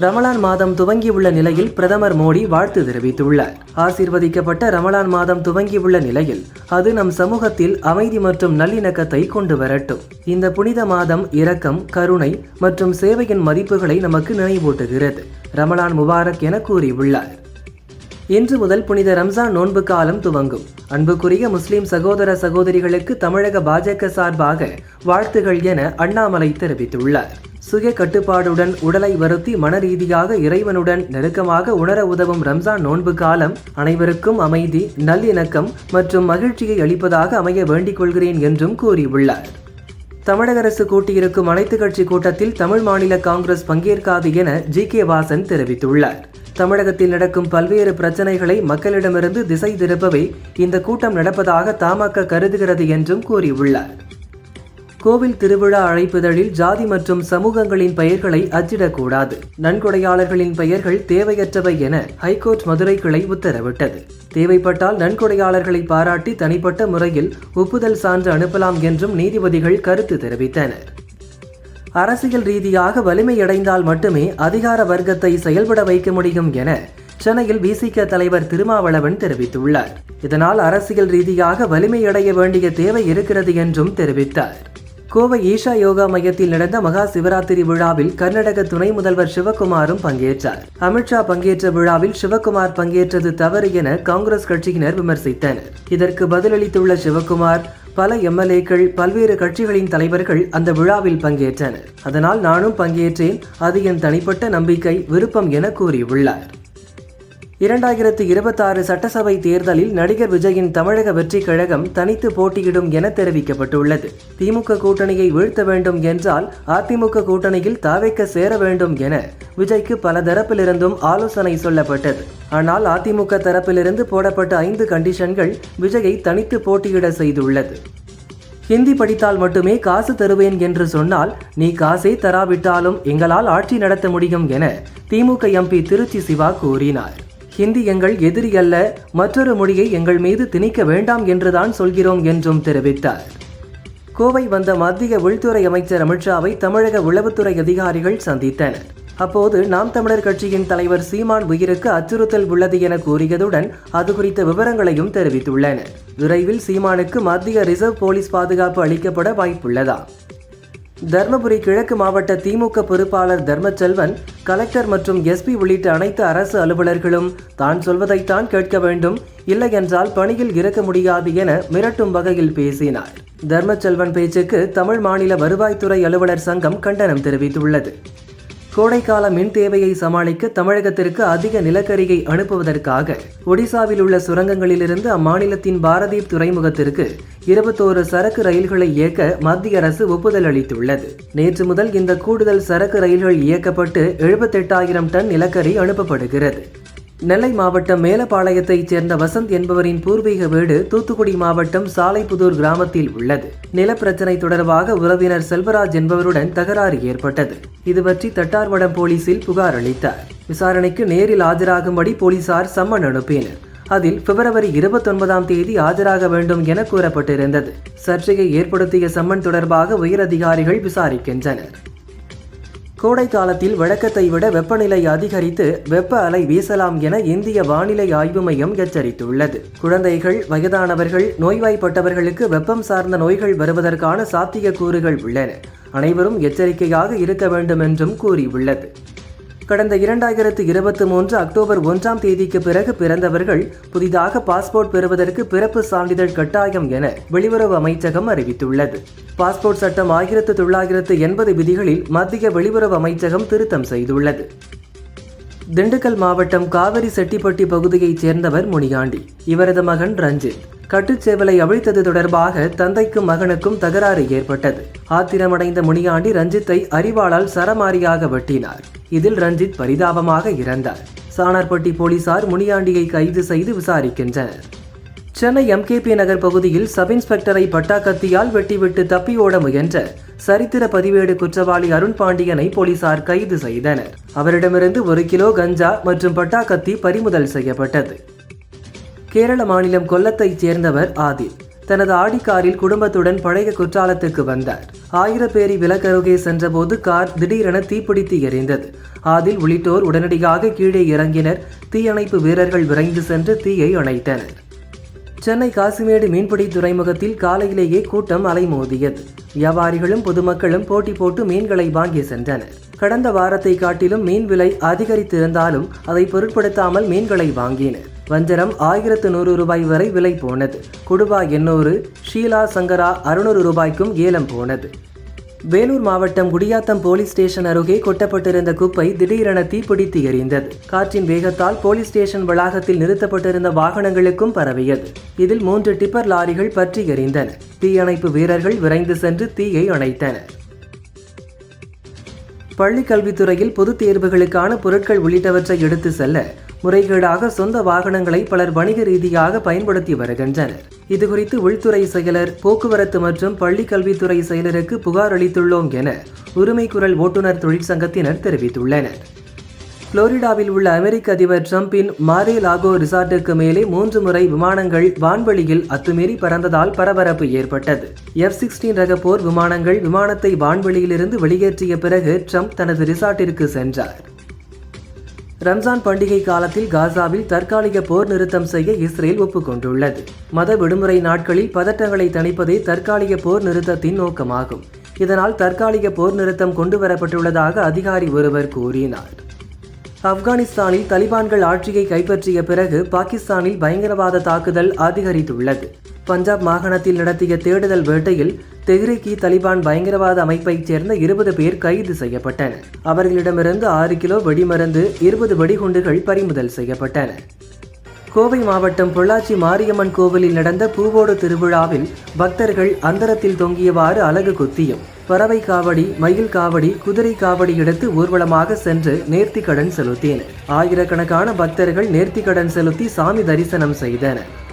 ரமலான் மாதம் துவங்கியுள்ள நிலையில் பிரதமர் மோடி வாழ்த்து தெரிவித்துள்ளார். ஆசீர்வதிக்கப்பட்ட ரமலான் மாதம் துவங்கியுள்ள நிலையில் அது நம் சமூகத்தில் அமைதி மற்றும் நல்லிணக்கத்தை கொண்டு வரட்டும். இந்த புனித மாதம் இரக்கம் கருணை மற்றும் சேவையின் மதிப்புகளை நமக்கு நினைவூட்டுகிறது. ரமலான் முபாரக் என கூறியுள்ளார். இன்று முதல் புனித ரம்ஜான் நோன்பு காலம் துவங்கும். அன்புக்குரிய முஸ்லிம் சகோதர சகோதரிகளுக்கு தமிழக பாஜக சார்பாக வாழ்த்துகள் என அண்ணாமலை தெரிவித்துள்ளார். சுய கட்டுப்பாடுடன் உடலை வருத்தி மன ரீதியாக இறைவனுடன் நெருக்கமாக உணர உதவும் ரம்ஜான் நோன்பு காலம் அனைவருக்கும் அமைதி நல்லிணக்கம் மற்றும் மகிழ்ச்சியை அளிப்பதாக அமைய வேண்டிக் கொள்கிறேன் என்றும் கூறியுள்ளார். தமிழக அரசு கூட்டியிருக்கும் அனைத்து கட்சி கூட்டத்தில் தமிழ் மாநில காங்கிரஸ் பங்கேற்காது என ஜி கே வாசன் தெரிவித்துள்ளார். தமிழகத்தில் நடக்கும் பல்வேறு பிரச்சனைகளை மக்களிடமிருந்து திசை திருப்பவே இந்த கூட்டம் நடப்பதாக தமாக கருதுகிறது என்றும் கூறியுள்ளார். கோவில் திருவிழா அழைப்புதழில் ஜாதி மற்றும் சமூகங்களின் பெயர்களை அச்சிடக்கூடாது. நன்கொடையாளர்களின் பெயர்கள் தேவையற்றவை என ஹைகோர்ட் மதுரை கிளை உத்தரவிட்டது. தேவைப்பட்டால் நன்கொடையாளர்களை பாராட்டி தனிப்பட்ட முறையில் ஒப்புதல் சான்று அனுப்பலாம் என்றும் நீதிபதிகள் கருத்து தெரிவித்தனர். அரசியல் ரீதியாக வலிமையடைந்தால் மட்டுமே அதிகார வர்க்கத்தை செயல்பட வைக்க முடியும் என சென்னையில் பிசிக தலைவர் திருமாவளவன் தெரிவித்துள்ளார். இதனால் அரசியல் ரீதியாக வலிமையடைய வேண்டிய தேவை இருக்கிறது என்றும் தெரிவித்தார். கோவை ஈஷா யோகா மையத்தில் நடந்த மகா சிவராத்திரி விழாவில் கர்நாடக துணை முதல்வர் சிவகுமாரும் பங்கேற்றார். அமித்ஷா பங்கேற்ற விழாவில் சிவகுமார் பங்கேற்றது தவறு என காங்கிரஸ் கட்சியினர் விமர்சித்தனர். இதற்கு பதிலளித்துள்ள சிவகுமார் பல எம்எல்ஏக்கள் பல்வேறு கட்சிகளின் தலைவர்கள் அந்த விழாவில் பங்கேற்றனர். அதனால் நானும் பங்கேற்றேன் அது என் தனிப்பட்ட நம்பிக்கை விருப்பம் என கூறியுள்ளார். இரண்டாயிரத்து இருபத்தாறு சட்டசபை தேர்தலில் நடிகர் விஜயின் தமிழக வெற்றிக் கழகம் தனித்து போட்டியிடும் என தெரிவிக்கப்பட்டுள்ளது. திமுக கூட்டணியை வீழ்த்த வேண்டும் என்றால் அதிமுக கூட்டணியில் தாவைக்க சேர வேண்டும் என விஜய்க்கு பல தரப்பிலிருந்தும் ஆலோசனை சொல்லப்பட்டது. ஆனால் அதிமுக தரப்பிலிருந்து போடப்பட்ட ஐந்து கண்டிஷன்கள் விஜயை தனித்து போட்டியிட செய்துள்ளது. ஹிந்தி படித்தால் மட்டுமே காசு தருவேன் என்று சொன்னால் நீ காசே தராவிட்டாலும் எங்களால் ஆட்சி நடத்த முடியும் என திமுக எம்பி திருச்சி சிவா கூறினார். ஹிந்தி எங்கள் எதிரி அல்ல மற்றொரு மொழியை எங்கள் மீது திணிக்க வேண்டாம் என்றுதான் சொல்கிறோம் என்றும் தெரிவித்தார். கோவை வந்த மத்திய உள்துறை அமைச்சர் அமித்ஷாவை தமிழக உளவுத்துறை அதிகாரிகள் சந்தித்தனர். அப்போது நாம் தமிழர் கட்சியின் தலைவர் சீமான் உயிருக்கு அச்சுறுத்தல் உள்ளது என கூறியதுடன் அது குறித்த விவரங்களையும் தெரிவித்துள்ளனர். விரைவில் சீமானுக்கு மத்திய ரிசர்வ் போலீஸ் பாதுகாப்பு அளிக்கப்பட வாய்ப்புள்ளதா தருமபுரி கிழக்கு மாவட்ட திமுக பொறுப்பாளர் தர்மச்செல்வன் கலெக்டர் மற்றும் எஸ்பி உள்ளிட்ட அனைத்து அரசு அலுவலர்களும் தான் சொல்வதைத்தான் கேட்க வேண்டும் இல்லை என்றால் பணியில் இருக்க முடியாது என மிரட்டும் வகையில் பேசினார். தர்மச்செல்வன் பேச்சுக்கு தமிழ் மாநில வருவாய்த்துறை அலுவலர் சங்கம் கண்டனம் தெரிவித்துள்ளது. கோடைக்கால மின் தேவையை சமாளிக்க தமிழகத்திற்கு அதிக நிலக்கரியை அனுப்புவதற்காக ஒடிசாவில் உள்ள சுரங்கங்களிலிருந்து அம்மாநிலத்தின் பாரதீப் துறைமுகத்திற்கு இருபத்தோரு சரக்கு ரயில்களை இயக்க மத்திய அரசு ஒப்புதல் அளித்துள்ளது. நேற்று முதல் இந்த கூடுதல் சரக்கு ரயில்கள் இயக்கப்பட்டு எழுபத்தெட்டாயிரம் டன் நிலக்கரி அனுப்பப்படுகிறது. நெல்லை மாவட்டம் மேலப்பாளையத்தைச் சேர்ந்த வசந்த் என்பவரின் பூர்வீக வீடு தூத்துக்குடி மாவட்டம் சாலைப்புதூர் கிராமத்தில் உள்ளது. நிலப்பிரச்சனை தொடர்பாக உறவினர் செல்வராஜ் என்பவருடன் தகராறு ஏற்பட்டது. இது பற்றி தட்டார்வடம் போலீசில் புகார் அளித்தார். விசாரணைக்கு நேரில் ஆஜராகும்படி போலீசார் சம்மன் அனுப்பினர். அதில் பிப்ரவரி இருபத்தொன்பதாம் தேதி ஆஜராக வேண்டும் என கூறப்பட்டிருந்தது. சர்ச்சையை ஏற்படுத்திய சம்மன் தொடர்பாக உயரதிகாரிகள் விசாரிக்கின்றனர். கோடை காலத்தில் வழக்கத்தை விட வெப்பநிலை அதிகரித்து வெப்ப அலை வீசலாம் என இந்திய வானிலை ஆய்வு மையம் எச்சரித்துள்ளது. குழந்தைகள் வயதானவர்கள் நோய்வாய்ப்பட்டவர்களுக்கு வெப்பம் சார்ந்த நோய்கள் வருவதற்கான சாத்தியக்கூறுகள் உள்ளன. அனைவரும் எச்சரிக்கையாக இருக்க வேண்டும் என்றும் கூறியுள்ளது. கடந்த இரண்டாயிரத்து இருபத்தி மூன்று அக்டோபர் ஒன்றாம் தேதிக்கு பிறகு பிறந்தவர்கள் புதிதாக பாஸ்போர்ட் பெறுவதற்கு பிறப்பு சான்றிதழ் கட்டாயம் என வெளியுறவு அமைச்சகம் அறிவித்துள்ளது. பாஸ்போர்ட் சட்டம் ஆயிரத்து தொள்ளாயிரத்து எண்பது விதிகளில் மத்திய வெளியுறவு அமைச்சகம் திருத்தம் செய்துள்ளது. திண்டுக்கல் மாவட்டம் காவிரி செட்டிப்பட்டி பகுதியைச் சேர்ந்தவர் முனியாண்டி. இவரது மகன் ரஞ்சித். கட்டுச்சேவலை அவிழ்த்தது தொடர்பாக தந்தைக்கும் மகனுக்கும் தகராறு ஏற்பட்டது. ஆத்திரமடைந்த முனியாண்டி ரஞ்சித்தை அறிவாளால் சரமாரியாக வெட்டினார். இதில் ரஞ்சித் பரிதாபமாக இறந்தார். சாணார்பட்டி போலீசார் முனியாண்டியை கைது செய்து விசாரிக்கின்றனர். சென்னை எம்கேபி நகர் பகுதியில் சப் இன்ஸ்பெக்டரை பட்டாக்கத்தியால் வெட்டிவிட்டு தப்பி ஓட முயன்ற சரித்திர பதிவேடு குற்றவாளி அருண் பாண்டியனை போலீசார் கைது செய்தனர். அவரிடமிருந்து ஒரு கிலோ கஞ்சா மற்றும் பட்டாக்கத்தி பறிமுதல் செய்யப்பட்டது. கேரள மாநிலம் கொல்லத்தைச் சேர்ந்தவர் ஆதில். தனது ஆடிக்காரில் குடும்பத்துடன் பழைய குற்றாலத்துக்கு வந்தார். ஆயிரப்பேரி விலக்கருகே சென்றபோது கார் திடீரென தீப்பிடித்து எரிந்தது. அதில் உள்ளிட்டோர் உடனடியாக கீழே இறங்கினர். தீயணைப்பு வீரர்கள் விரைந்து சென்று தீயை அணைத்தனர். சென்னை காசிமேடு மீன்பிடி துறைமுகத்தில் காலையிலேயே கூட்டம் அலைமோதியது. வியாபாரிகளும் பொதுமக்களும் போட்டி போட்டு மீன்களை வாங்கி சென்றனர். கடந்த வாரத்தை காட்டிலும் மீன் விலை அதிகரித்திருந்தாலும் அதை பொருட்படுத்தாமல் மீன்களை வாங்கினர். வஞ்சரம் ஆயிரத்து நூறு ரூபாய் வரை விலை போனது. குடுபா எண்ணூறு ஷீலா சங்கரா அறுநூறு ரூபாய்க்கும் ஏலம் போனது. வேலூர் மாவட்டம் குடியாத்தம் போலீஸ் ஸ்டேஷன் அருகே கொட்டப்பட்டிருந்த குப்பை திடீரென தீப்பிடித்து எரிந்தது காற்றின் வேகத்தால் போலீஸ் ஸ்டேஷன் வளாகத்தில் நிறுத்தப்பட்டிருந்த வாகனங்களுக்கும் பரவியது. இதில் மூன்று டிப்பர் லாரிகள் பற்றி எரிந்தன தீயணைப்பு வீரர்கள் விரைந்து சென்று தீயை அணைத்தனர். பள்ளிக் கல்வித்துறையில் பொதுத் தேர்வுகளுக்கான பொருட்கள் உள்ளிட்டவற்றை எடுத்து செல்ல முறைகேடாக சொந்த வாகனங்களை பலர் வணிக ரீதியாக பயன்படுத்தி வருகின்றனர். இதுகுறித்து உள்துறை செயலர் போக்குவரத்து மற்றும் பள்ளிக் கல்வித்துறை செயலருக்கு புகார் அளித்துள்ளோம் என உரிமை குரல் ஓட்டுநர் தொழிற்சங்கத்தினர் தெரிவித்துள்ளனர். புளோரிடாவில் உள்ள அமெரிக்க அதிபர் டிரம்பின் மாரே லாகோ ரிசார்ட்டுக்கு மேலே மூன்று முறை விமானங்கள் வான்வெளியில் அத்துமீறி பறந்ததால் பரபரப்பு ஏற்பட்டது. எஃப் சிக்ஸ்டீன் ரக போர் விமானங்கள் விமானத்தை வான்வெளியிலிருந்து வெளியேற்றிய பிறகு ட்ரம்ப் தனது ரிசார்ட்டிற்கு சென்றார். ரம்ஜான் பண்டிகை காலத்தில் காசாவில் தற்காலிக போர் நிறுத்தம் செய்ய இஸ்ரேல் ஒப்புக்கொண்டுள்ளது. மத விடுமுறை நாட்களில் பதட்டங்களை தணிப்பதே தற்காலிக போர் நிறுத்தத்தின் நோக்கமாகும். இதனால் தற்காலிக போர் நிறுத்தம் கொண்டுவரப்பட்டுள்ளதாக அதிகாரி ஒருவர் கூறினார். ஆப்கானிஸ்தானில் தலிபான்கள் ஆட்சியை கைப்பற்றிய பிறகு பாகிஸ்தானில் பயங்கரவாத தாக்குதல் அதிகரித்துள்ளது. பஞ்சாப் மாகாணத்தில் நடத்திய தேடுதல் வேட்டையில் தெஹ்ரிகி தலிபான் பயங்கரவாத அமைப்பைச் சேர்ந்த இருபது பேர் கைது செய்யப்பட்டனர். அவர்களிடமிருந்து ஆறு கிலோ வெடிமருந்து இருபது வெடிகுண்டுகள் பறிமுதல் செய்யப்பட்டன. கோவை மாவட்டம் பொள்ளாச்சி மாரியம்மன் கோவிலில் நடந்த பூவோடு திருவிழாவில் பக்தர்கள் அந்தரத்தில் தொங்கியவாறு அலகு குத்தியும். பறவை காவடி மயில் காவடி குதிரை காவடி எடுத்து ஊர்வலமாக சென்று நேர்த்திக்கடன் செலுத்தினர். ஆயிரக்கணக்கான பக்தர்கள் நேர்த்திக்கடன் செலுத்தி சாமி தரிசனம் செய்தனர்.